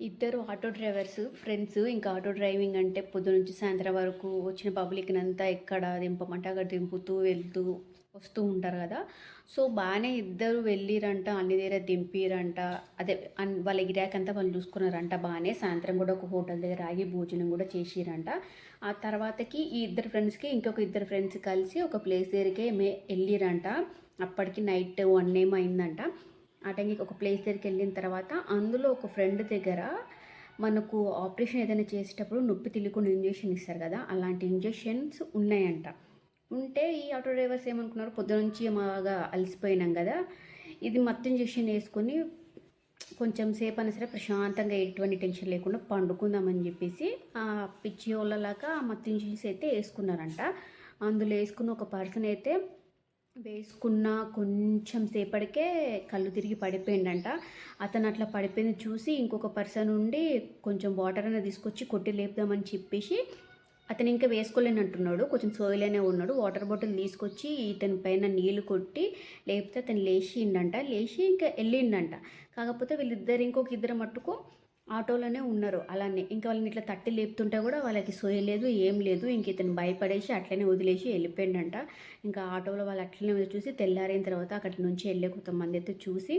ఇద్దరు auto drivers friends ఇంకా auto driving అంటే పొద్దు నుంచి సాయంత్రం వరకు వచ్చిన పబ్లిక్ని అంతా ఎక్కడ దింపమంటే అక్కడ దింపుతూ వెళ్తూ వస్తూ ఉంటారు కదా. సో బాగానే ఇద్దరు వెళ్ళిరంట అన్ని దగ్గర దింపిరంట. అదే అన్- వాళ్ళ గిరాక్ అంతా వాళ్ళు చూసుకున్నారంట బాగానే సాయంత్రం కూడా ఒక హోటల్ దగ్గర ఆగి భోజనం కూడా చేసిరంట. ఆ తర్వాతకి ఈ ఇద్దరు ఫ్రెండ్స్కి ఇంకొక ఇద్దరు ఫ్రెండ్స్ కలిసి ఒక ప్లేస్ దగ్గరికి మే వెళ్ళిరంట. అప్పటికి నైట్ వన్ ఏం అయిందంట ఆ టైంకి ఒక ప్లేస్ దగ్గరికి వెళ్ళిన తర్వాత అందులో ఒక ఫ్రెండ్ దగ్గర మనకు ఆపరేషన్ ఏదైనా చేసేటప్పుడు నొప్పి తెలియకుండా ఇంజెక్షన్ ఇస్తారు కదా అలాంటి ఇంజెక్షన్స్ ఉన్నాయంట. ఉంటే ఈ ఆటో డ్రైవర్స్ ఏమనుకున్నారు పొద్దు నుంచి బాగా అలసిపోయినాం కదా ఇది మత్తు ఇంజెక్షన్ వేసుకొని కొంచెం సేపు అయినా సరే ప్రశాంతంగా ఎటువంటి టెన్షన్ లేకుండా పండుకుందామని చెప్పేసి ఆ పిచ్చి వాళ్ళలాగా ఆ మత్తు ఇంజెక్షన్స్ అయితే వేసుకున్నారంట. అందులో వేసుకున్న ఒక పర్సన్ అయితే వేసుకున్న కొంచెం సేపటికే కళ్ళు తిరిగి పడిపోయిందంట. అతను అట్లా పడిపోయింది చూసి ఇంకొక పర్సన్ ఉండి కొంచెం వాటర్ అనేది తీసుకొచ్చి కొట్టి లేపుదామని చెప్పేసి అతను ఇంకా వేసుకోలేనంటున్నాడు. కొంచెం సోయిలోనే ఉన్నాడు. వాటర్ బాటిల్ తీసుకొచ్చి ఇతని పైన నీళ్ళు కొట్టి లేపితే అతను లేచిండంట. లేచి ఇంకా వెళ్ళిండంట. కాకపోతే వీళ్ళిద్దరు ఇంకొక ఇద్దరు మట్టుకు ఆటోలోనే ఉన్నారు. అలానే ఇంకా వాళ్ళని ఇట్లా తట్టి లేపుతుంటే కూడా వాళ్ళకి సోయలేదు ఏం లేదు. ఇంక ఇతను భయపడేసి అట్లనే వదిలేసి వెళ్ళిపోయిండంట. ఇంకా ఆటోలో వాళ్ళు అట్లనే చూసి తెల్లారిన తర్వాత అక్కడి నుంచి వెళ్ళే కొంతమంది అయితే చూసి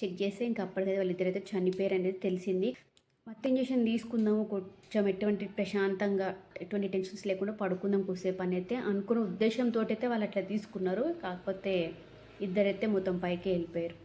చెక్ చేస్తే ఇంకా అప్పటికైతే వాళ్ళిద్దరైతే చనిపోయారు అనేది తెలిసింది. మొత్తం ఇంజక్షన్ తీసుకుందాము. కొంచెం ఎటువంటి ప్రశాంతంగా ఎటువంటి టెన్షన్స్ లేకుండా పడుకుందాం కొద్దిసేపు అని అయితే అనుకున్న ఉద్దేశంతో అయితే వాళ్ళు అట్లా తీసుకున్నారు. కాకపోతే ఇద్దరైతే మొత్తం పైకి వెళ్ళిపోయారు.